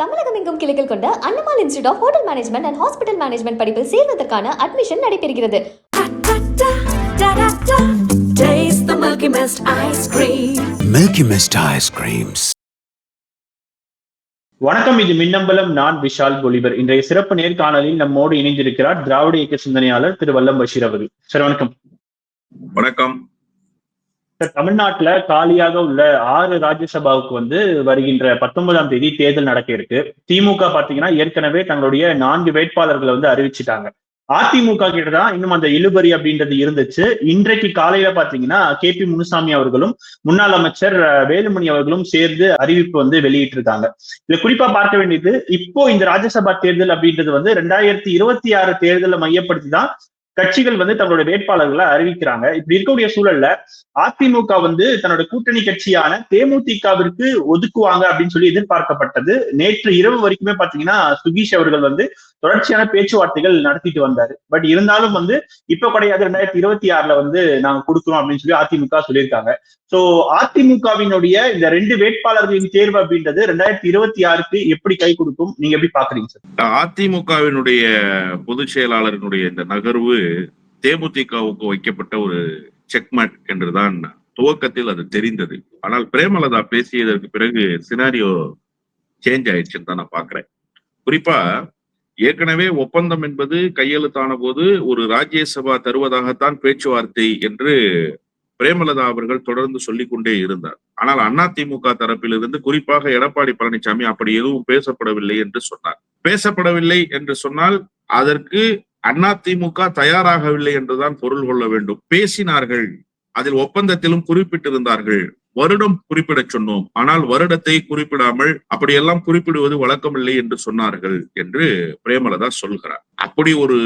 தமிழகம் எங்கும் கிளைகள் கொண்ட Annamal institute of hotel management and hospital management படிப்பில் சேர்வதற்கான அட்மிஷன் நடைபெறுகிறது. வணக்கம் இது மின்னம்பலம். நான் விஷால் பொலிபர் இன்றைய சிறப்பு நேர்காணலில் நம்மோடு இணைந்திருக்கிறார் திராவிட இயக்க சிந்தனையாளர் திரு வல்லம் பஷீர் அவர்கள். சார் வணக்கம். வணக்கம். தமிழ்நாட்டுல காலியாக உள்ள ஆறு ராஜ்யசபாவுக்கு வந்து வருகின்ற பத்தொன்பதாம் தேதி தேர்தல் நடக்க இருக்கு. திமுக பாத்தீங்கன்னா ஏற்கனவே தங்களுடைய நான்கு வேட்பாளர்களை வந்து அறிவிச்சிட்டாங்க. அதிமுக கிட்டதான் இன்னும் அந்த இழுபறி அப்படின்றது இருந்துச்சு. இன்றைக்கு காலையில பாத்தீங்கன்னா கே பி முனுசாமி அவர்களும் முன்னாள் அமைச்சர் வேலுமணி அவர்களும் சேர்ந்து அறிவிப்பு வந்து வெளியிட்டிருக்காங்க. இதுல குறிப்பா பார்க்க வேண்டியது இப்போ இந்த ராஜ்யசபா தேர்தல் அப்படின்றது வந்து ரெண்டாயிரத்தி இருபத்தி ஆறு தேர்தலை மையப்படுத்தி தான் கட்சிகள் வந்து தங்களோட வேட்பாளர்களை அறிவிக்கிறாங்க. இப்படி இருக்கக்கூடிய சூழல்ல அதிமுக வந்து தன்னோட கூட்டணி கட்சியான தேமுதிகவிற்கு ஒதுக்குவாங்க அப்படின்னு சொல்லி எதிர்பார்க்கப்பட்டது. நேற்று இரவு வரைக்குமே பாத்தீங்கன்னா சுகீஷ் அவர்கள் வந்து தொடர்ச்சியான பேச்சுவார்த்தைகள் நடத்திட்டு வந்தாரு. பட் இருந்தாலும் வந்து இப்ப கிடையாது. ரெண்டாயிரத்தி இருபத்தி ஆறுல வந்து நாங்க கொடுக்குறோம் அப்படின்னு சொல்லி அதிமுக சொல்லியிருக்காங்க. சோ அதிமுகவினுடைய இந்த ரெண்டு வேட்பாளர்களின் தேர்வு அப்படின்றது ரெண்டாயிரத்தி இருபத்தி ஆறுக்கு எப்படி கை கொடுக்கும்? நீங்க எப்படி பாக்குறீங்க சார் அதிமுகவினுடைய பொதுச் செயலாளரினுடைய இந்த நகர்வு தேமுதிகவுக்கு வைக்கப்பட்ட ஒரு செக்மேட் என்றுதான் துவக்கத்தில் அது தெரிந்தது. ஆனால் பிரேமலதா பேசியதற்கு பிறகு சினாரியோ சேஞ்ச் ஆயிடுச்சுன்னு தான் நான் பாக்குறேன். குறிப்பா ஏற்கனவே ஒப்பந்தம் என்பது கையெழுத்தான போது ஒரு ராஜ்யசபா தருவதாகத்தான் பேச்சுவார்த்தை என்று பிரேமலதா அவர்கள் தொடர்ந்து சொல்லிக் கொண்டே இருந்தார். ஆனால் அண்ணா திமுக தரப்பிலிருந்து குறிப்பாக எடப்பாடி பழனிசாமி அப்படி எதுவும் பேசப்படவில்லை என்று சொன்னார். பேசப்படவில்லை என்று சொன்னால் அதற்கு அண்ணா திமுக தயாராகவில்லை என்றுதான் பொருள் கொள்ள வேண்டும். பேசினார்கள் அதில் ஒப்பந்தத்திலும் குறிப்பிட்டிருந்தார்கள். வருடம் குறிப்பிடச் சொன்னோம். ஆனால் வருடத்தை குறிப்பிடாமல் அப்படியெல்லாம் குறிப்பிடுவது வழக்கமில்லை என்று சொன்னார்கள் என்று பிரேமலதா சொல்கிறார். அப்படி ஒரு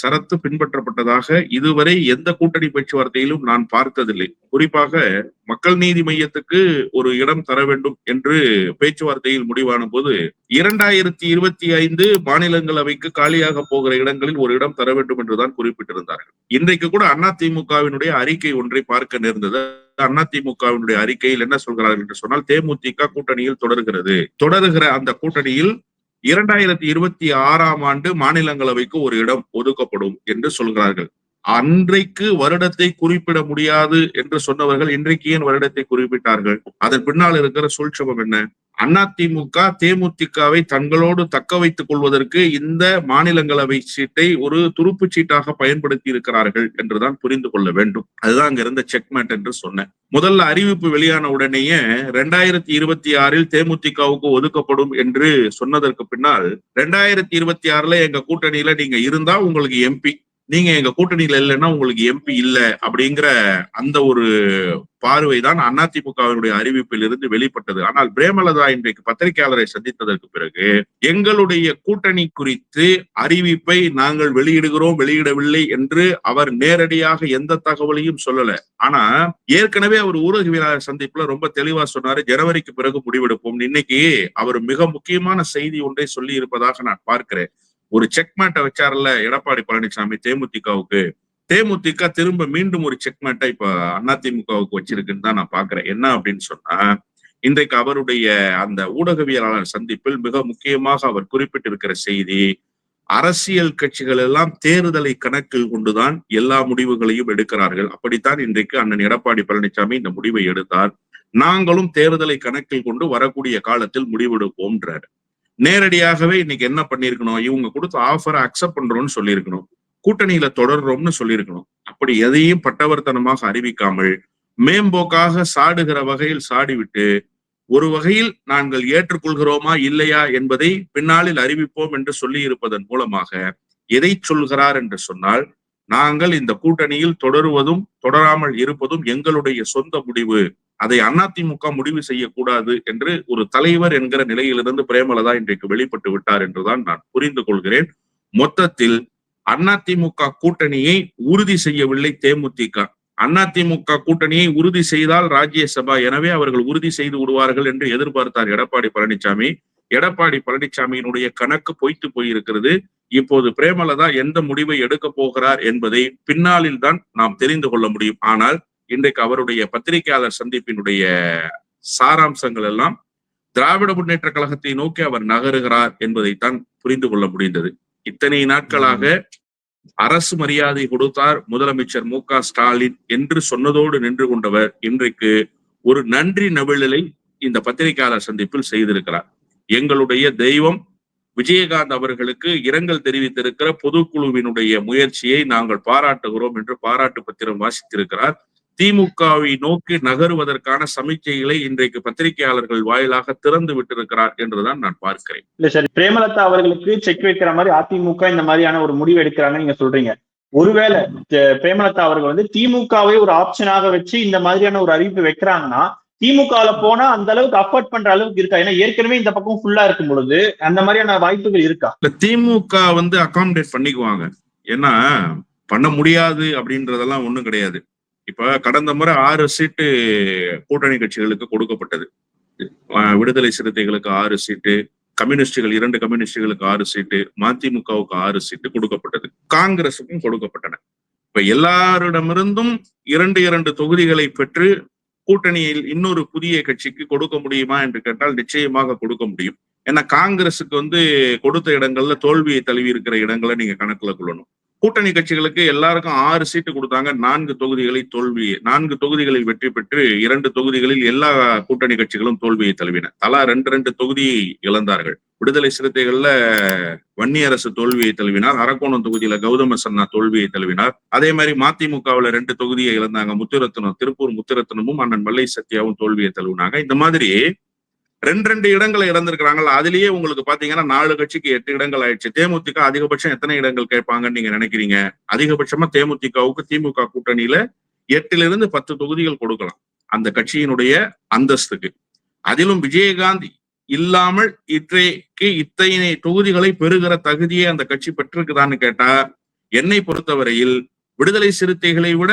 சரத்து பின்பற்றப்பட்டதாக இதுவரை எந்த கூட்டணி பேச்சுவார்த்தையிலும் நான் பார்த்ததில்லை. குறிப்பாக மக்கள் நீதி மையத்துக்கு ஒரு இடம் தர வேண்டும் என்று பேச்சுவார்த்தையில் முடிவான போது இரண்டாயிரத்தி இருபத்தி ஐந்து மாநிலங்களவைக்கு காலியாக போகிற இடங்களில் ஒரு இடம் தர வேண்டும் என்றுதான் குறிப்பிட்டிருந்தார்கள். இன்றைக்கு கூட அதிமுகவினுடைய அறிக்கை ஒன்றை பார்க்க நேர்ந்தது. அதிமுகவினுடைய அறிக்கையில் என்ன சொல்கிறார்கள் என்று சொன்னால் தேமுதிக கூட்டணியில் தொடர்கிறது. தொடருகிற அந்த கூட்டணியில் இரண்டாயிரத்தி இருபத்தி ஆறாம் ஆண்டு மாநிலங்களவைக்கு ஒரு இடம் ஒதுக்கப்படும் என்று சொல்கிறார்கள். அன்றைக்கு வருடத்தை குறிப்பிட முடியாது என்று சொன்னவர்கள் இன்றைக்கு ஏன் வருடத்தை குறிப்பிட்டார்கள்? அதன் பின்னால் இருக்கிற சூழ்ச்சபம் என்ன? அதிமுக தேமுதிகவை தங்களோடு தக்க வைத்துக் கொள்வதற்கு இந்த மாநிலங்களவை சீட்டை ஒரு துருப்பு சீட்டாக பயன்படுத்தி இருக்கிறார்கள் என்றுதான் புரிந்து கொள்ள வேண்டும். அதுதான் அங்க இருந்த செக்மேட் என்று சொன்னேன். முதல்ல அறிவிப்பு வெளியான உடனேயே ரெண்டாயிரத்தி இருபத்தி ஆறில் தேமுதிகவுக்கு ஒதுக்கப்படும் என்று சொன்னதற்கு பின்னால் ரெண்டாயிரத்தி இருபத்தி ஆறுல எங்க கூட்டணியில நீங்க இருந்தா உங்களுக்கு எம்பி நீங்க எங்க கூட்டணியில இல்லைன்னா உங்களுக்கு எம்பி இல்லை அப்படிங்கிற அந்த ஒரு பார்வை தான் அதிமுகவினுடைய அறிவிப்பில் இருந்து வெளிப்பட்டது. ஆனால் பிரேமலதா இன்றைக்கு பத்திரிகையாளரை சந்தித்ததற்கு பிறகு எங்களுடைய கூட்டணி குறித்து அறிவிப்பை நாங்கள் வெளியிடுகிறோம் வெளியிடவில்லை என்று அவர் நேரடியாக எந்த தகவலையும் சொல்லல. ஆனா ஏற்கனவே அவர் ஊடகவியலாளர் சந்திப்புல ரொம்ப தெளிவா சொன்னாரு ஜனவரிக்கு பிறகு முடிவெடுப்போம். இன்னைக்கு அவர் மிக முக்கியமான செய்தி ஒன்றை சொல்லி இருப்பதாக நான் பார்க்கிறேன். ஒரு செக்மேட்டை வச்சார்ல எடப்பாடி பழனிசாமி தேமுதிகவுக்கு. தேமுதிக திரும்ப மீண்டும் ஒரு செக்மேட்டை இப்ப அதிமுகவுக்கு வச்சிருக்குன்னு தான் நான் பாக்குறேன். என்ன அப்படின்னு சொன்னா இன்றைக்கு அவருடைய அந்த ஊடகவியலாளர் சந்திப்பில் மிக முக்கியமாக அவர் குறிப்பிட்டிருக்கிற செய்தி அரசியல் கட்சிகள் எல்லாம் தேர்தலை கணக்கில் கொண்டுதான் எல்லா முடிவுகளையும் எடுக்கிறார்கள். அப்படித்தான் இன்றைக்கு அண்ணன் எடப்பாடி பழனிசாமி இந்த முடிவை எடுத்தார். நாங்களும் தேர்தலை கணக்கில் கொண்டு வரக்கூடிய காலத்தில் முடிவெடுப்போம்ன்றாரு. நேரடியாகவே இன்னைக்கு என்ன பண்ணிருக்கணும் இவங்க கொடுத்த ஆஃபரை அக்செப்ட் பண்றோம்னு சொல்லியிருக்கணும். கூட்டணியில தொடர்றோம்னு சொல்லியிருக்கணும். அப்படி எதையும் பட்டவர்த்தனமாக அறிவிக்காமல் மேம்போக்காக சாடுகிற வகையில் சாடிவிட்டு ஒரு வகையில் நாங்கள் ஏற்றுக்கொள்கிறோமா இல்லையா என்பதை பின்னாளில் அறிவிப்போம் என்று சொல்லி இருப்பதன் மூலமாக எதை சொல்கிறார் என்று சொன்னால் நாங்கள் இந்த கூட்டணியில் தொடருவதும் தொடராமல் இருப்பதும் எங்களுடைய சொந்த முடிவு. அதை அதிமுக முடிவு செய்யக்கூடாது என்று ஒரு தலைவர் என்கிற நிலையிலிருந்து பிரேமலதா இன்றைக்கு வெளிப்பட்டு விட்டார் என்றுதான் நான் புரிந்து கொள்கிறேன். மொத்தத்தில் அதிமுக கூட்டணியை உறுதி செய்யவில்லை தேமுதிக. அதிமுக கூட்டணியை உறுதி செய்தால் ராஜ்யசபா. எனவே அவர்கள் உறுதி செய்து விடுவார்கள் என்று எதிர்பார்த்தார் எடப்பாடி பழனிசாமி எடப்பாடி பழனிசாமியினுடைய கணக்கு பொய்த்து போயிருக்கிறது. இப்போது பிரேமலதா எந்த முடிவை எடுக்க போகிறார் என்பதை பின்னாளில் தான் நாம் தெரிந்து கொள்ள முடியும். ஆனால் இன்றைக்கு அவருடைய பத்திரிகையாளர் சந்திப்பினுடைய சாராம்சங்கள் எல்லாம் திராவிட முன்னேற்ற கழகத்தை நோக்கி அவர் நகருகிறார் என்பதைத்தான் புரிந்து கொள்ள முடிந்தது. இத்தனை நாட்களாக அரசு மரியாதை கொடுத்தார் முதலமைச்சர் மு ஸ்டாலின் என்று சொன்னதோடு நின்று கொண்டவர் இன்றைக்கு ஒரு நன்றி நவிழலை இந்த பத்திரிகையாளர் சந்திப்பில் செய்திருக்கிறார். எங்களுடைய தெய்வம் விஜயகாந்த் அவர்களுக்கு இரங்கல் தெரிவித்திருக்கிற பொதுக்குழுவினுடைய முயற்சியை நாங்கள் பாராட்டுகிறோம் என்று பாராட்டு பத்திரம் வாசித்திருக்கிறார். திமுகவை நோக்கி நகருவதற்கான சமிக்கைகளை இன்றைக்கு பத்திரிகையாளர்கள் வாயிலாக திறந்து விட்டிருக்கிறார் என்றுதான் நான் பார்க்கிறேன். இல்ல சார் பிரேமலதா அவர்களுக்கு செக் வைக்கிற மாதிரி அதிமுக இந்த மாதிரியான ஒரு முடிவு எடுக்கிறாங்கன்னு நீங்க சொல்றீங்க. ஒருவேளை பிரேமலதா அவர்கள் வந்து திமுகவை ஒரு ஆப்ஷனாக வச்சு இந்த மாதிரியான ஒரு அறிவிப்பு வைக்கிறாங்கன்னா திமுகல போனா அந்த அளவுக்கு அஃபோர்ட் பண்ற அளவுக்கு இருக்கா? ஏன்னா ஏற்கனவே இந்த பக்கம் ஃபுல்லா இருக்கும் பொழுது அந்த மாதிரியான வாய்ப்புகள் இருக்கா? இல்ல திமுக வந்து அகாமடேட் பண்ணிக்குவாங்க. ஏன்னா பண்ண முடியாது அப்படின்றதெல்லாம் ஒண்ணும் கிடையாது. இப்ப கடந்த முறை ஆறு சீட்டு கூட்டணி கட்சிகளுக்கு கொடுக்கப்பட்டது. விடுதலை சிறுத்தைகளுக்கு ஆறு சீட்டு கம்யூனிஸ்டுகள் இரண்டு கம்யூனிஸ்டுகளுக்கு ஆறு சீட்டு மதிமுகவுக்கு ஆறு சீட்டு கொடுக்கப்பட்டது. காங்கிரசுக்கும் கொடுக்கப்பட்டன. இப்ப எல்லாரிடமிருந்தும் இரண்டு இரண்டு தொகுதிகளை பெற்று கூட்டணியில் இன்னொரு புதிய கட்சிக்கு கொடுக்க முடியுமா என்று கேட்டால் நிச்சயமாக கொடுக்க முடியும். ஏன்னா காங்கிரசுக்கு வந்து கொடுத்த இடங்கள்ல தோல்வியை தழுவி இருக்கிற இடங்களை நீங்க கணக்குல கொள்ளணும். கூட்டணி கட்சிகளுக்கு எல்லாருக்கும் ஆறு சீட்டு கொடுத்தாங்க. நான்கு தொகுதிகளை தோல்வி நான்கு தொகுதிகளில் வெற்றி பெற்று இரண்டு தொகுதிகளில் எல்லா கூட்டணி கட்சிகளும் தோல்வியை தழுவின. தலா ரெண்டு ரெண்டு தொகுதியை இழந்தார்கள். விடுதலை சிறுத்தைகள்ல வன்னியரசு தோல்வியை தழுவினார். அரக்கோணம் தொகுதியில கௌதம சன்னா தோல்வியை தழுவினார். அதே மாதிரி மதிமுகவுல ரெண்டு தொகுதியை இழந்தாங்க. முத்துரத்னம் திருப்பூர் முத்துரத்னமும் அண்ணன் மல்லை சத்யாவும் தோல்வியை தழுவினாங்க. இந்த மாதிரி ரெண்டு ரெண்டு இடங்களை இழந்திருக்கிறாங்கல்ல அதுலயே உங்களுக்கு பாத்தீங்கன்னா நாலு கட்சிக்கு எட்டு இடங்கள் ஆயிடுச்சு. தேமுதிக அதிகபட்சம் எத்தனை இடங்கள் கேட்பாங்கன்னு நீங்க நினைக்கிறீங்க? அதிகபட்சமா தேமுதிகவுக்கு திமுக கூட்டணியில எட்டுல இருந்து பத்து தொகுதிகள் கொடுக்கலாம். அந்த கட்சியினுடைய அந்தஸ்துக்கு. அதிலும் விஜயகாந்த் இல்லாமல் இன்றைக்கு இத்தனை தொகுதிகளை பெறுகிற தகுதியை அந்த கட்சி பெற்றிருக்குதான்னு கேட்டா என்னை பொறுத்தவரையில் விடுதலை சிறுத்தைகளை விட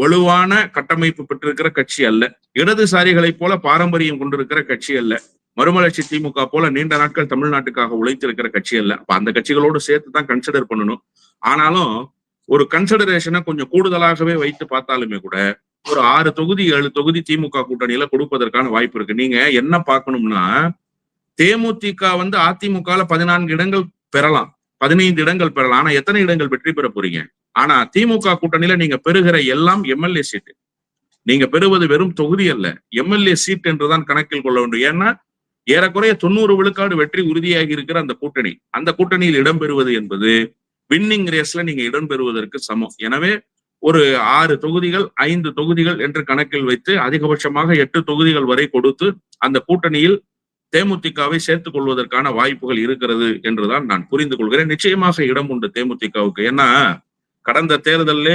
வலுவான கட்டமைப்பு பெற்றிருக்கிற கட்சி அல்ல. இடதுசாரிகளைப் போல பாரம்பரியம் கொண்டிருக்கிற கட்சி அல்ல. மறுமலர்ச்சி திமுக போல நீண்ட நாட்கள் தமிழ்நாட்டுக்காக உழைத்திருக்கிற கட்சி அல்ல. அப்ப அந்த கட்சிகளோடு சேர்த்து தான் கன்சிடர் பண்ணணும். ஆனாலும் ஒரு கன்சிடரேஷனை கொஞ்சம் கூடுதலாகவே வைத்து பார்த்தாலுமே கூட ஒரு ஆறு தொகுதி ஏழு தொகுதி திமுக கூட்டணியில கொடுப்பதற்கான வாய்ப்பு இருக்கு. நீங்க என்ன பார்க்கணும்னா தேமுதிக வந்து அதிமுகல பதினான்கு இடங்கள் பெறலாம். பதினைந்து இடங்கள் பெறலாம். ஆனா எத்தனை இடங்கள் வெற்றி பெற போறீங்க? ஆனா திமுக கூட்டணியில நீங்க பெறுகிற எல்லாம் எம்எல்ஏ சீட்டு. நீங்க பெறுவது வெறும் தொகுதி அல்ல. எம்எல்ஏ சீட் என்றுதான் கணக்கில் கொள்ள வேண்டும். ஏன்னா ஏறக்குறைய தொண்ணூறு விழுக்காடு வெற்றி உறுதியாகி இருக்கிற அந்த கூட்டணி. அந்த கூட்டணியில் இடம்பெறுவது என்பது வின்னிங் ரேஸ்ல நீங்க இடம்பெறுவதற்கு சமம். எனவே ஒரு ஆறு தொகுதிகள் ஐந்து தொகுதிகள் என்று கணக்கில் வைத்து அதிகபட்சமாக எட்டு தொகுதிகள் வரை கொடுத்து அந்த கூட்டணியில் தேமுதிகவை சேர்த்துக் கொள்வதற்கான வாய்ப்புகள் இருக்கிறது என்றுதான் நான் புரிந்து கொள்கிறேன். நிச்சயமாக இடம் உண்டு தேமுதிகவுக்கு. ஏன்னா கடந்த தேர்தலில்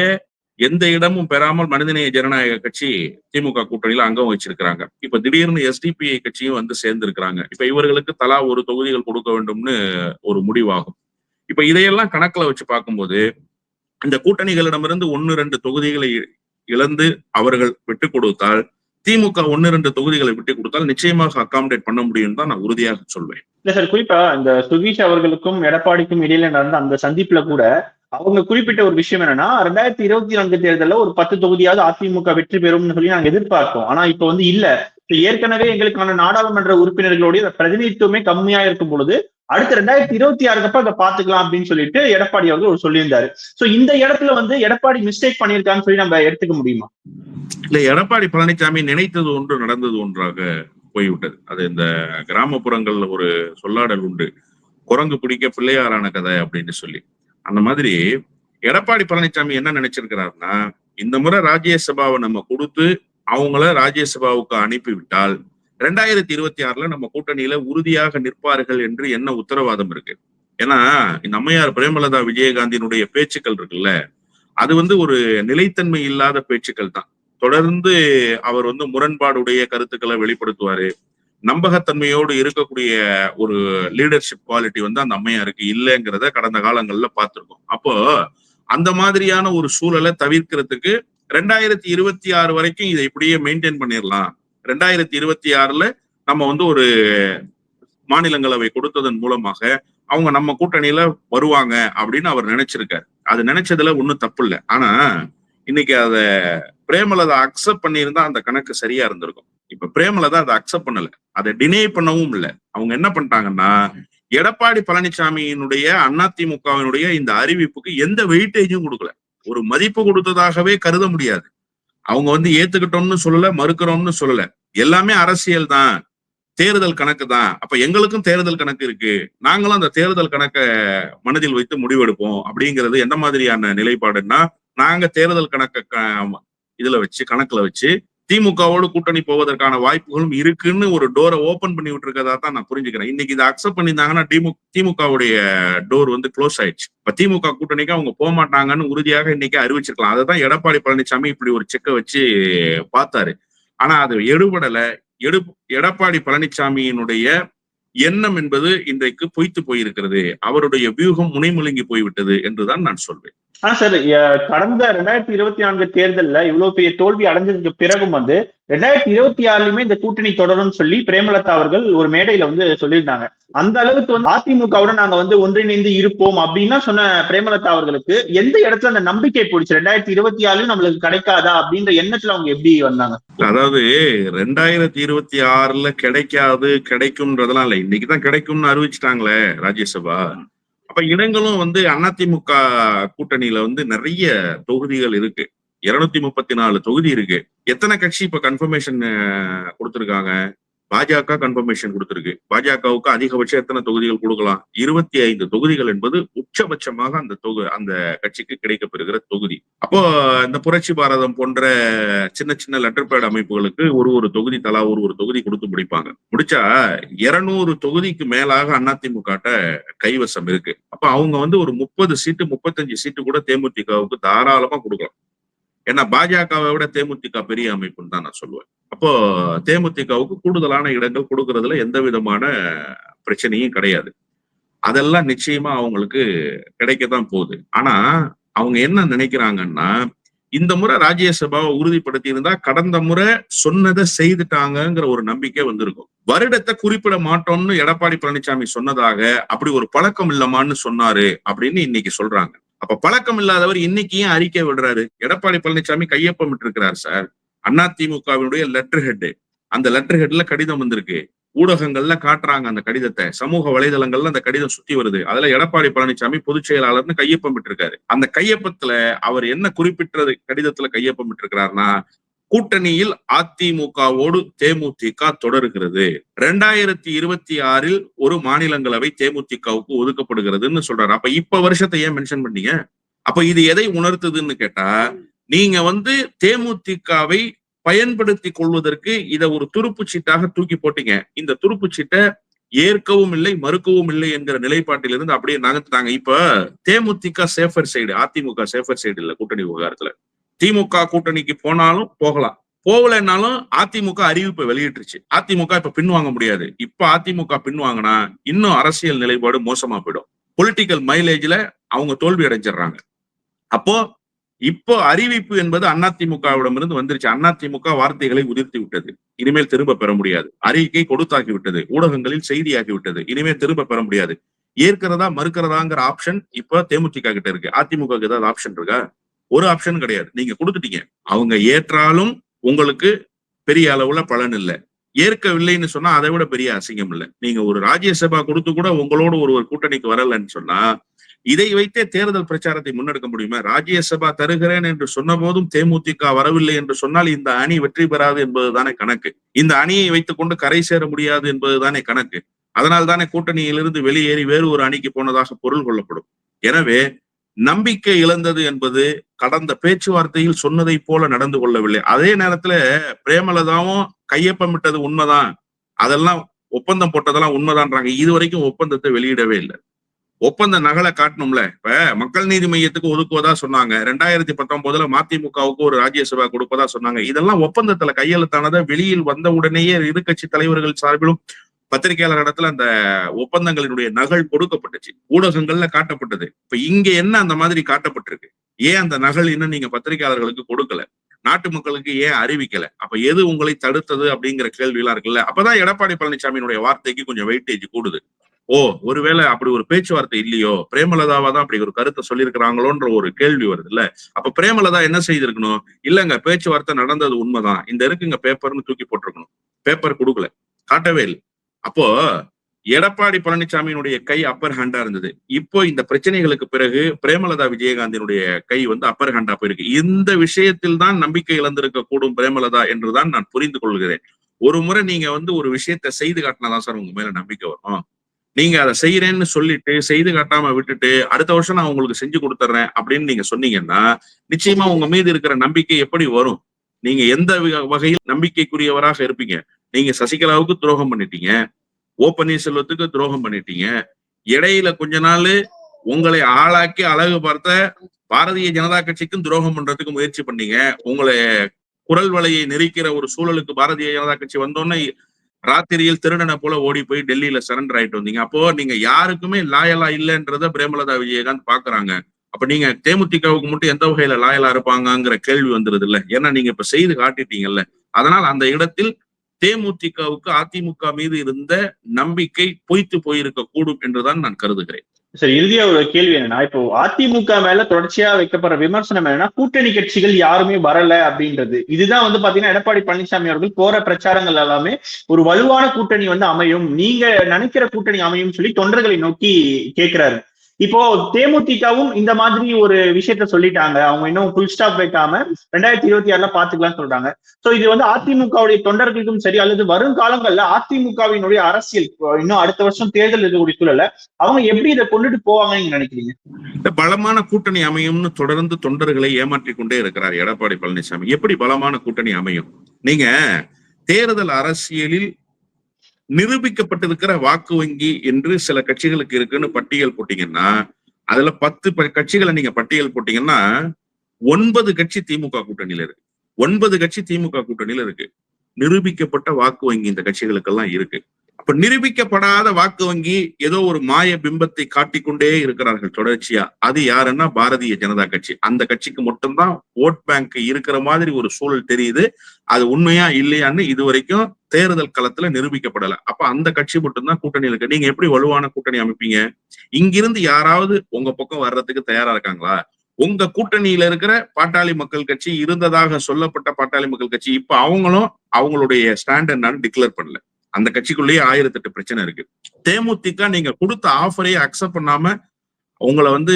எந்த இடமும் பெறாமல் மனிதநேய ஜனநாயக கட்சி திமுக கூட்டணியில அங்கம் வச்சிருக்கிறாங்க. இப்ப திடீர்னு எஸ்டிபிஐ கட்சியும் வந்து சேர்ந்திருக்கிறாங்க. இப்ப இவர்களுக்கு தலா ஒரு தொகுதிகள் கொடுக்க வேண்டும்னு ஒரு முடிவாகும். இப்ப இதையெல்லாம் கணக்குல வச்சு பார்க்கும்போது இந்த கூட்டணிகளிடமிருந்து ஒன்னு ரெண்டு தொகுதிகளை இழந்து அவர்கள் விட்டு கொடுத்தால் திமுக ஒன்னு ரெண்டு தொகுதிகளை விட்டு கொடுத்தால் நிச்சயமாக அகாமடேட் பண்ண முடியும் தான் நான் உறுதியாக சொல்வேன். இல்ல சார் குறிப்பா இந்த சுகீஷ் அவர்களுக்கும் எடப்பாடிக்கும் இடையில நடந்த அந்த சந்திப்புல கூட அவங்க குறிப்பிட்ட ஒரு விஷயம் என்னன்னா ரெண்டாயிரத்தி இருபத்தி நான்கு தேர்தலில் ஒரு பத்து தொகுதியாவது அதிமுக வெற்றி பெறும்னு சொல்லி நாங்க எதிர்பார்த்தோம். ஆனா இப்ப வந்து இல்ல. ஏற்கனவே எங்களுக்கான நாடாளுமன்ற உறுப்பினர்களுடைய பிரதிநிதித்துவமே கம்மியா இருக்கும் பொழுது அடுத்த ரெண்டாயிரத்தி இருபத்தி ஆறுக்கு அப்புறம் அதை பாத்துக்கலாம் அப்படின்னு சொல்லிட்டு எடப்பாடி அவர்கள் ஒரு சொல்லியிருந்தாரு. சோ இந்த இடத்துல வந்து எடப்பாடி மிஸ்டேக் பண்ணியிருக்கான்னு சொல்லி நம்ம எடுத்துக்க முடியுமா? இல்ல எடப்பாடி பழனிசாமி நினைத்தது ஒன்று நடந்தது ஒன்றாக போய்விட்டது. அது இந்த கிராமப்புறங்கள்ல ஒரு சொல்லாடல் உண்டு. குரங்கு பிடிக்க பிள்ளையாரான கதை அப்படின்னு சொல்லி. அந்த மாதிரி எடப்பாடி பழனிசாமி என்ன நினைச்சிருக்கிறாருன்னா இந்த முறை ராஜ்யசபாவை நம்ம கொடுத்து அவங்கள ராஜ்யசபாவுக்கு அனுப்பிவிட்டால் ரெண்டாயிரத்தி இருபத்தி ஆறுல நம்ம கூட்டணியில உறுதியாக நிற்பார்கள் என்று என்ன உத்தரவாதம் இருக்கு? ஏன்னா இந்த அம்மையார் பிரேமலதா விஜயகாந்தினுடைய பேச்சுக்கள் இருக்குல்ல அது வந்து ஒரு நிலைத்தன்மை இல்லாத பேச்சுக்கள் தான். தொடர்ந்து அவர் வந்து முரண்பாடுடைய கருத்துக்களை வெளிப்படுத்துவாரு. நம்பகத்தன்மையோடு இருக்கக்கூடிய ஒரு லீடர்ஷிப் குவாலிட்டி வந்து அந்த அம்மையாருக்கு இல்லைங்கிறத கடந்த காலங்கள்ல பார்த்திருக்கோம். அப்போ அந்த மாதிரியான ஒரு சூழலை தவிர்க்கிறதுக்கு ரெண்டாயிரத்தி இருபத்தி ஆறு வரைக்கும் இதை இப்படியே மெயின்டைன் பண்ணிடலாம் ரெண்டாயிரத்தி இருபத்தி ஆறுல நம்ம வந்து ஒரு மாநிலங்களவை கொடுத்ததன் மூலமாக அவங்க நம்ம கூட்டணியில வருவாங்க அப்படின்னு அவர் நினைச்சிருக்காரு. அது நினைச்சதுல ஒன்னும் தப்பு இல்லை ஆனா இன்னைக்கு அத பிரேமலதா அக்செப்ட் பண்ணியிருந்தா அந்த கணக்கு சரியா இருந்திருக்கும். இப்ப பிரேமலதா அதை அக்செப்ட் பண்ணல. அதை டினே பண்ணவும் இல்லை. அவங்க என்ன பண்ணிட்டாங்கன்னா எடப்பாடி பழனிசாமியினுடைய அதிமுகவினுடைய இந்த அறிவிப்புக்கு எந்த வெயிட்டேஜும் கொடுக்கல. ஒரு மதிப்பு கொடுத்ததாகவே கருத முடியாது. அவங்க வந்து ஏத்துக்கிட்டோம்னு சொல்லல மறுக்கிறோம்னு சொல்லல. எல்லாமே அரசியல் தான். தேர்தல் கணக்கு தான். அப்ப எங்களுக்கும் தேர்தல் கணக்கு இருக்கு. நாங்களும் அந்த தேர்தல் கணக்கை மனதில் வைத்து முடிவெடுப்போம் அப்படிங்கிறது எந்த மாதிரியான நிலைப்பாடுன்னா நாங்க தேர்தல் கணக்க க- இதுல வச்சு கணக்குல வச்சு திமுகவோடு கூட்டணி போவதற்கான வாய்ப்புகளும் இருக்குன்னு ஒரு டோரை ஓபன் பண்ணி விட்டுருக்கதா தான் நான் புரிஞ்சுக்கிறேன். இன்னைக்கு இதை அக்செப்ட் பண்ணியிருந்தாங்கன்னா திமுக திமுகவுடைய டோர் வந்து க்ளோஸ் ஆயிடுச்சு. இப்ப திமுக கூட்டணிக்கு அவங்க போக மாட்டாங்கன்னு உறுதியாக இன்னைக்கு அறிவிச்சிருக்கலாம். அதை தான் எடப்பாடி பழனிசாமி இப்படி ஒரு செக்கை வச்சு பார்த்தாரு. ஆனா அது எடுபடல. எடு எடப்பாடி பழனிசாமியினுடைய எண்ணம் என்பது இன்றைக்கு பொய்த்து போயிருக்கிறது. அவருடைய வியூகம் முனைமுழுங்கி போய்விட்டது என்றுதான் நான் சொல்வேன். ஆனா சார். கடந்த ரெண்டாயிரத்தி இருபத்தி நான்கு தேர்தல்ல இவ்வளவு பெரிய தோல்வி அடைஞ்சதுக்கு பிறகும் வந்து ரெண்டாயிரத்தி இருபத்தி ஆறுலயுமே இந்த கூட்டணி தொடரும்னு சொல்லி பிரேமலதா அவர்கள் ஒரு மேடையில வந்து சொல்லியிருந்தாங்க. அந்த அளவுக்கு வந்து அதிமுகவுடன் நாங்க வந்து ஒன்றிணைந்து இருப்போம் அப்படின்னா சொன்ன பிரேமலதா அவர்களுக்கு எந்த இடத்துல அந்த நம்பிக்கை போயிடுச்சு? ரெண்டாயிரத்தி இருபத்தி ஆறுலயும் நம்மளுக்கு கிடைக்காதா அப்படின்ற எண்ணத்துல அவங்க எப்படி வந்தாங்க? அதாவது ரெண்டாயிரத்தி இருபத்தி ஆறுல கிடைக்காது கிடைக்கும்ன்றதெல்லாம் இல்ல. இன்னைக்குதான் கிடைக்கும்னு அறிவிச்சிட்டாங்களே ராஜ்யசபா. அப்ப இடங்களும் வந்து அதிமுக கூட்டணியில வந்து நிறைய தொகுதிகள் இருக்கு. இருநூத்தி முப்பத்தி நாலு தொகுதி இருக்கு. எத்தனை கட்சி இப்ப கன்ஃபர்மேஷன் கொடுத்திருக்காங்க? பாஜக கன்ஃபர்மேஷன் கொடுத்திருக்கு. பாஜகவுக்கு அதிகபட்சம் எத்தனை தொகுதிகள் கொடுக்கலாம்? இருபத்தி ஐந்து தொகுதிகள் என்பது உச்சபட்சமாக அந்த தொகு அந்த கட்சிக்கு கிடைக்கப்பெறுகிற தொகுதி. அப்போ இந்த புரட்சி பாரதம் போன்ற சின்ன சின்ன லெட்டர் பேட் அமைப்புகளுக்கு ஒரு ஒரு தொகுதி தலா ஒரு ஒரு தொகுதி கொடுத்து முடிப்பாங்க. முடிச்சா இருநூறு தொகுதிக்கு மேலாக அதிமுக கைவசம் இருக்கு. அப்ப அவங்க வந்து ஒரு முப்பது சீட்டு முப்பத்தஞ்சு சீட்டு கூட தேமுதிகவுக்கு தாராளமா கொடுக்கலாம். ஏன்னா பாஜகவை விட தேமுதிக பெரிய அமைப்புன்னு தான் நான் சொல்லுவேன். அப்போ தேமுதிகவுக்கு கூடுதலான இடங்கள் கொடுக்கறதுல எந்த விதமான பிரச்சனையும் கிடையாது. அதெல்லாம் நிச்சயமா அவங்களுக்கு கிடைக்கத்தான் போகுது. ஆனா அவங்க என்ன நினைக்கிறாங்கன்னா இந்த முறை ராஜ்யசபாவை உறுதிப்படுத்தி இருந்தா கடந்த முறை சொன்னதை செய்துட்டாங்கங்கிற ஒரு நம்பிக்கை வந்திருக்கும். வருடத்தை குறிப்பிட மாட்டோம்னு எடப்பாடி பழனிசாமி சொன்னதாக அப்படி ஒரு பழக்கம் இல்லமான்னு சொன்னாரு அப்படின்னு இன்னைக்கு சொல்றாங்க. அப்ப பழக்கம் இல்லாதவர் இன்னைக்கு ஏன் அறிக்கை விடுறாரு? எடப்பாடி பழனிசாமி கையொப்பம் இருக்கிறார் சார். அண்ணா திமுகவினுடைய லெட்டர் ஹெட் அந்த லெட்டர் ஹெட்ல கடிதம் வந்திருக்கு. ஊடகங்கள்ல காட்டுறாங்க அந்த கடிதத்தை. சமூக வலைதளங்கள்ல அந்த கடிதம் சுத்தி வருது. அதுல எடப்பாடி பழனிசாமி பொதுச் செயலாளர்னு கையொப்பம் இருக்காரு அந்த கையொப்பத்துல அவர் என்ன குறிப்பிட்டது கடிதத்துல கையொப்பம் இருக்கிறாருன்னா கூட்டணியில் அதிமுகவோடு தேமுதிக தொடர்கிறது. ரெண்டாயிரத்தி இருபத்தி ஆறில் ஒரு மாநிலங்களவை தேமுதிகவுக்கு ஒதுக்கப்படுகிறதுன்னு சொல்றாரு. அப்ப இப்ப வருஷத்தை ஏன் மென்ஷன் பண்ணீங்க? அப்ப இது எதை உணர்த்துதுன்னு கேட்டா நீங்க வந்து தேமுதிகவை பயன்படுத்தி கொள்வதற்கு இத ஒரு துருப்பு சீட்டாக தூக்கி போட்டீங்க. இந்த துருப்பு சீட்டை ஏற்கவும் இல்லை மறுக்கவும் இல்லை என்கிற நிலைப்பாட்டிலிருந்து அப்படியே நாங்க இப்ப DMDK safer side AIADMK safer side இல்ல கூட்டணி விவகாரத்துல. திமுக கூட்டணிக்கு போனாலும் போகலாம். போகலைன்னாலும் அதிமுக அறிவிப்பை வெளியிட்டுருச்சு. அதிமுக இப்ப பின்வாங்க முடியாது. இப்ப அதிமுக பின்வாங்கினா இன்னும் அரசியல் நிலைப்பாடு மோசமா போயிடும். பொலிட்டிக்கல் மைலேஜ்ல அவங்க தோல்வி அடைஞ்சிடுறாங்க. அப்போ இப்போ அறிவிப்பு என்பது அதிமுகவிடமிருந்து வந்துருச்சு. அதிமுக வார்த்தைகளை உதிர்த்தி விட்டது. இனிமேல் திரும்ப பெற முடியாது. அறிக்கை கொடுத்தாக்கி விட்டது. ஊடகங்களில் செய்தியாகி விட்டது. இனிமேல் திரும்ப பெற முடியாது. ஏற்கிறதா மறுக்கிறதாங்கிற ஆப்ஷன் இப்ப தேமுதிக கிட்ட இருக்கு. அதிமுக ஏதாவது ஆப்ஷன் இருக்கா? ஒரு ஆப்ஷன் கிடையாது. நீங்க கொடுத்துட்டீங்க. அவங்க ஏற்றாலும் உங்களுக்கு பெரிய அளவுல பலன் இல்லை. ஏற்கவில்லைன்னு சொன்னா அதை விட பெரிய அசிங்கம் இல்லை. நீங்க ஒரு ராஜ்யசபா கொடுத்து கூட உங்களோட ஒரு ஒரு கூட்டணிக்கு வரலன்னு சொன்னா இதை வைத்தே தேர்தல் பிரச்சாரத்தை முன்னெடுக்க முடியுமா? ராஜ்யசபா தருகிறேன் என்று சொன்ன போதும் தேமுதிக வரவில்லை என்று சொன்னால் இந்த அணி வெற்றி பெறாது என்பதுதானே கணக்கு. இந்த அணியை வைத்துக் கொண்டு கரை சேர முடியாது என்பதுதானே கணக்கு. அதனால் தானே கூட்டணியிலிருந்து வெளியேறி வேறு ஒரு அணிக்கு போனதாக பொருள் கொள்ளப்படும். எனவே நம்பிக்கை இழந்தது என்பது கடந்த பேச்சுவார்த்தையில் சொன்னதை போல நடந்து கொள்ளவில்லை. அதே நேரத்துல பிரேமலதாவும் கையொப்பமிட்டது உண்மைதான். அதெல்லாம் ஒப்பந்தம் போட்டதெல்லாம் உண்மைதான்றாங்க. இது வரைக்கும் ஒப்பந்தத்தை வெளியிடவே இல்லை. ஒப்பந்த நகலை காட்டணும்ல. இப்ப மக்கள் நீதி மையத்துக்கு ஒதுக்குவதா சொன்னாங்க. ரெண்டாயிரத்தி பத்தொன்பதுல மதிமுகவுக்கு ஒரு ராஜ்யசபா கொடுப்பதா சொன்னாங்க. இதெல்லாம் ஒப்பந்தத்துல கையெழுத்தானதை வெளியில் வந்த உடனேயே இரு கட்சி தலைவர்கள் சார்பிலும் பத்திரிகையாளர் இடத்துல அந்த ஒப்பந்தங்களினுடைய நகல் கொடுக்கப்பட்டுச்சு. ஊடகங்கள்ல காட்டப்பட்டது. இப்ப இங்க என்ன அந்த மாதிரி காட்டப்பட்டிருக்கு? ஏன் அந்த நகல் இன்னும் நீங்க பத்திரிகையாளர்களுக்கு கொடுக்கல? நாட்டு மக்களுக்கு ஏன் அறிவிக்கல? அப்ப எது உங்களை தடுத்தது அப்படிங்கிற கேள்வி எல்லாம் இருக்குல்ல? அப்பதான் எடப்பாடி பழனிசாமியினுடைய வார்த்தைக்கு கொஞ்சம் வெயிட்டேஜ் கூடுது. ஓ ஒருவேளை அப்படி ஒரு பேச்சுவார்த்தை இல்லையோ? பிரேமலதாவா தான் அப்படி ஒரு கருத்தை சொல்லியிருக்கிறாங்களோன்ற ஒரு கேள்வி வருது இல்ல அப்ப பிரேமலதா என்ன செய்திருக்கணும்? இல்லங்க பேச்சுவார்த்தை நடந்தது உண்மைதான். இந்த இருக்குங்க பேப்பர்னு தூக்கி போட்டிருக்கணும். பேப்பர் கொடுக்கல. காட்டவே இல்லை. அப்போ எடப்பாடி பழனிசாமியினுடைய கை அப்பர் ஹேண்டா இருந்தது. இப்போ இந்த பிரச்சனைகளுக்கு பிறகு பிரேமலதா விஜயகாந்தினுடைய கை வந்து அப்பர் ஹேண்டா போயிருக்கு. இந்த விஷயத்தில் தான் நம்பிக்கை இழந்திருக்க கூடும் பிரேமலதா என்றுதான் நான் புரிந்து கொள்கிறேன். ஒரு முறை நீங்க வந்து ஒரு விஷயத்த செய்து காட்டினாதான் சார் உங்க மேல நம்பிக்கை வரும். நீங்க அதை செய்யறேன்னு சொல்லிட்டு செய்து காட்டாம விட்டுட்டு அடுத்த வருஷம் நான் உங்களுக்கு செஞ்சு கொடுத்துட்றேன் அப்படின்னு நீங்க சொன்னீங்கன்னா நிச்சயமா உங்க மீது இருக்கிற நம்பிக்கை எப்படி வரும்? நீங்க எந்த வகையில் நம்பிக்கைக்குரியவராக இருப்பீங்க? நீங்க சசிகலாவுக்கு துரோகம் பண்ணிட்டீங்க. ஓ பன்னீர்செல்வத்துக்கு துரோகம் பண்ணிட்டீங்க. இடையில கொஞ்ச நாள் உங்களை ஆளாக்கி அழகு பார்த்த பாரதிய ஜனதா கட்சிக்கும் துரோகம் பண்றதுக்கு முயற்சி பண்ணீங்க. உங்களை குரல் வலையை நெரிக்கிற ஒரு சூழலுக்கு பாரதிய ஜனதா கட்சி வந்தோன்னே ராத்திரியில் திருடனை போல ஓடி போய் டெல்லியில சரண்டர் ஆயிட்டு வந்தீங்க. அப்போ நீங்க யாருக்குமே லாயலா இல்லைன்றத பிரேமலதா விஜயகாந்த் பாக்குறாங்க. அப்ப நீங்க தேமுதிகவுக்கு மட்டும் எந்த வகையில லாயலா இருப்பாங்கங்கிற கேள்வி வந்துருது இல்ல. ஏன்னா நீங்க இப்ப செய்து காட்டிட்டீங்கல்ல. அதனால் அந்த இடத்தில் தேமுதிகவுக்கு அதிமுக மீது இருந்த நம்பிக்கை பொய்த்து போயிருக்க கூடும் என்றுதான் நான் கருதுகிறேன். சரி இறுதியா ஒரு கேள்வி என்னன்னா இப்போ அதிமுக மேல தொடர்ச்சியா வைக்கப்படுற விமர்சனம் என்னன்னா கூட்டணி கட்சிகள் யாருமே வரல அப்படின்றது. இதுதான் வந்து பாத்தீங்கன்னா எடப்பாடி பழனிசாமி அவர்கள் போற பிரச்சாரங்கள் எல்லாமே ஒரு வலுவான கூட்டணி வந்து அமையும். நீங்க நினைக்கிற கூட்டணி அமையும் சொல்லி தொண்டர்களை நோக்கி கேட்கிறாரு இப்போ தேமுதிகவும் இந்த மாதிரி ஒரு விஷயத்த சொல்லிட்டாங்க. அவங்க இன்னும் ஃபுல் ஸ்டாப் வைக்காம ரெண்டாயிரத்தி இருபத்தி ஆறுல பாத்துக்கலாம் சொல்றாங்க. சோ இது வந்து அதிமுகவுடைய தொண்டர்களுக்கும் சரி அல்லது வரும் காலங்கள்ல அதிமுகவினுடைய அரசியல் இன்னும் அடுத்த வருஷம் தேர்தல் இருக்கக்கூடிய சூழல்ல அவங்க எப்படி இதை கொண்டுட்டு போவாங்கன்னு நீங்க நினைக்கிறீங்க? இந்த பலமான கூட்டணி அமையும்னு தொடர்ந்து தொண்டர்களை ஏமாற்றி கொண்டே இருக்கிறார் எடப்பாடி பழனிசாமி. எப்படி பலமான கூட்டணி அமையும்? நீங்க தேர்தல் அரசியலில் நிரூபிக்கப்பட்டிருக்கிற வாக்கு வங்கி என்று சில கட்சிகளுக்கு இருக்குன்னு பட்டியல் போட்டீங்கன்னா அதுல பத்து ப- கட்சிகளை நீங்க பட்டியல் போட்டீங்கன்னா ஒன்பது கட்சி திமுக கூட்டணியில இருக்கு. ஒன்பது கட்சி திமுக கூட்டணியில இருக்கு. நிரூபிக்கப்பட்ட வாக்கு வங்கி இந்த கட்சிகளுக்கெல்லாம் இருக்கு. அப்ப நிரூபிக்கப்படாத வாக்கு வங்கி ஏதோ ஒரு மாய பிம்பத்தை காட்டிக்கொண்டே இருக்கிறார்கள் தொடர்ச்சியா. அது யாருன்னா பாரதிய ஜனதா கட்சி. அந்த கட்சிக்கு மட்டும்தான் ஓட் பேங்க் இருக்கிற மாதிரி ஒரு சூழல் தெரியுது. அது உண்மையா இல்லையான்னு இது வரைக்கும் தேர்தல் களத்துல நிரூபிக்கப்படல. அப்ப அந்த கட்சி மட்டும்தான் கூட்டணி இருக்கு. நீங்க எப்படி வலுவான கூட்டணி அமைப்பீங்க? இங்கிருந்து யாராவது உங்க பக்கம் வர்றதுக்கு தயாரா இருக்காங்களா? உங்க கூட்டணியில இருக்கிற பாட்டாளி மக்கள் கட்சி இருந்ததாக சொல்லப்பட்ட பாட்டாளி மக்கள் கட்சி இப்ப அவங்களும் அவங்களுடைய ஸ்டாண்ட் என்னன்னு டிக்ளேர் பண்ணல. அந்த கட்சிக்குள்ளேயே ஆயிரத்தெட்டு பிரச்சனை இருக்கு. தேமுதிக நீங்க கொடுத்த ஆஃபரையே அக்செப்ட் பண்ணாம உங்களை வந்து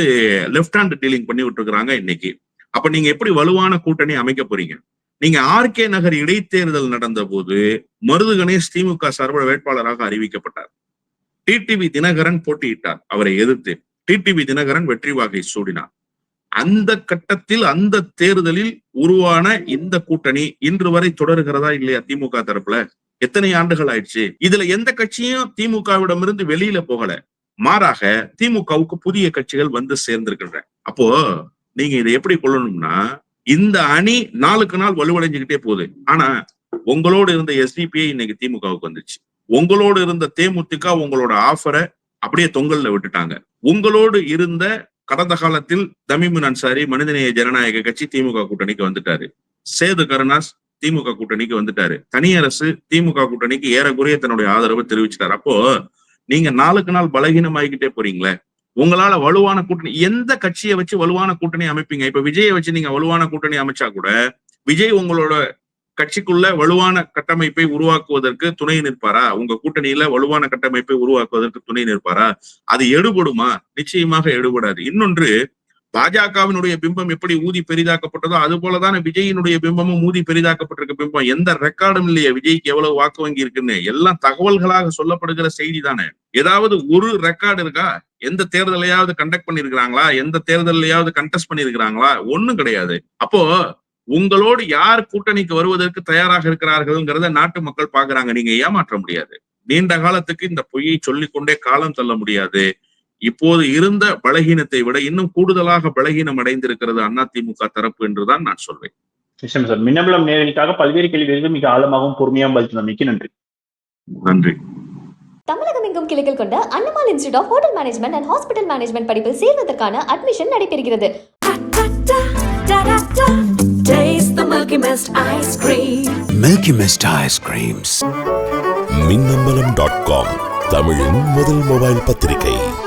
லெஃப்ட் ஹேண்ட் டீலிங் பண்ணி விட்டுருக்காங்க இன்னைக்கு. அப்ப நீங்க எப்படி வலுவான கூட்டணி அமைக்க போறீங்க? நீங்க ஆர்கே நகர் இடைத்தேர்தல் நடந்த போது மருது கணேஷ் திமுக சார்பில் வேட்பாளராக அறிவிக்கப்பட்டார். டிடிவி தினகரன் போட்டியிட்டார் அவரை எதிர்த்து. டிடிவி தினகரன் வெற்றி வாகை சூடினார். அந்த கட்டத்தில் அந்த தேர்தலில் உருவான இந்த கூட்டணி இன்று வரை தொடர்கிறதா இல்லையா திமுக தரப்புல? எத்தனை ஆண்டுகள் ஆயிடுச்சு? இதுல எந்த கட்சியும் திமுகவிடமிருந்து வெளியில போகல. மாறாக திமுகவுக்கு புதிய கட்சிகள் வந்து சேர்ந்திருக்கின்றன. அப்போ நீங்க இதை எப்படி கொள்ளணும்னா இந்த அணி நாளுக்கு நாள் வலுவடைஞ்சுக்கிட்டே போகுது. ஆனா உங்களோடு இருந்த எஸ்டிபிஐ இன்னைக்கு திமுகவுக்கு வந்துச்சு உங்களோடு இருந்த தேமுதிக உங்களோட ஆஃபரை அப்படியே தொங்கல்ல விட்டுட்டாங்க. உங்களோடு இருந்த கடந்த காலத்தில் தமிமுன் அன்சாரி மனிதநேய ஜனநாயக கட்சி திமுக கூட்டணிக்கு வந்துட்டாரு. சேது கருணாஸ் திமுக கூட்டணிக்கு வந்துட்டாரு. தனி அரசு திமுக கூட்டணிக்கு ஏறக்குறைய தன்னுடைய ஆதரவை தெரிவிச்சிட்டாரு. அப்போ நீங்க நாளுக்கு நாள் பலகீனமாகிக்கிட்டே போறீங்களே. உங்களால வலுவான கூட்டணி எந்த கட்சியை வச்சு வலுவான கூட்டணி அமைப்பீங்க? இப்ப விஜயை வச்சு நீங்க வலுவான கூட்டணி அமைச்சா கூட விஜய் உங்களோட கட்சிக்குள்ள வலுவான கட்டமைப்பை உருவாக்குவதற்கு துணை நிற்பாரா? உங்க கூட்டணியில வலுவான கட்டமைப்பை உருவாக்குவதற்கு துணை நிற்பாரா? அது எடுபடுமா? நிச்சயமாக எடுபடாது. இன்னொன்று பாஜகவினுடைய பிம்பம் எப்படி ஊதி பெரிதாக்கப்பட்டதோ அது போலதானே விஜயினுடைய பிம்பமும் ஊதி பெரிதாக்கப்பட்டிருக்க பிம்பம். எந்த ரெக்கார்டும் இல்லையா விஜய்க்கு எவ்வளவு வாக்கு வங்கி இருக்குன்னு. எல்லாம் தகவல்களாக சொல்லப்படுகிற செய்தி தானே. ஏதாவது ஒரு ரெக்கார்டு இருக்கா? எந்த தேர்தலையாவது கண்டக்ட் பண்ணிருக்கிறாங்களா எந்த தேர்தலையாவது கண்டெஸ்ட் பண்ணிருக்கிறாங்களா ஒண்ணும் கிடையாது. அப்போ உங்களோடு யார் கூட்டணிக்கு வருவதற்கு தயாராக இருக்கிறார்கள்ங்கிறத நாட்டு மக்கள் பாக்குறாங்க. நீங்க ஏமாற்ற முடியாது. நீண்ட காலத்துக்கு இந்த பொய்யை சொல்லிக்கொண்டே காலம் தள்ள முடியாது. இப்போது இருந்த பலகீனத்தை விட இன்னும் கூடுதலாக பலகீனம் அடைந்திருக்கிறது அதிமுக தரப்பு என்றுதான் நான் சொல்வேன். நிச்சயம் சார். மின்னபலம் நேரலுக்காக பல்வேறு கேள்விகளுக்கு மிக ஆழமாகவும் பொறுமையாகவும் பதில் தந்தமைக்கு நன்றி. நன்றி. தமிழகம் எங்கும் கிளைகள் கொண்ட Annamal institute of hotel management and hospital management படிப்பில் சேர்வதற்கான அட்மிஷன் நடைபெறுகிறது. Mist ice creams. Minnambalam dot com தமிழின் முதல் மொபைல் பத்திரிகை.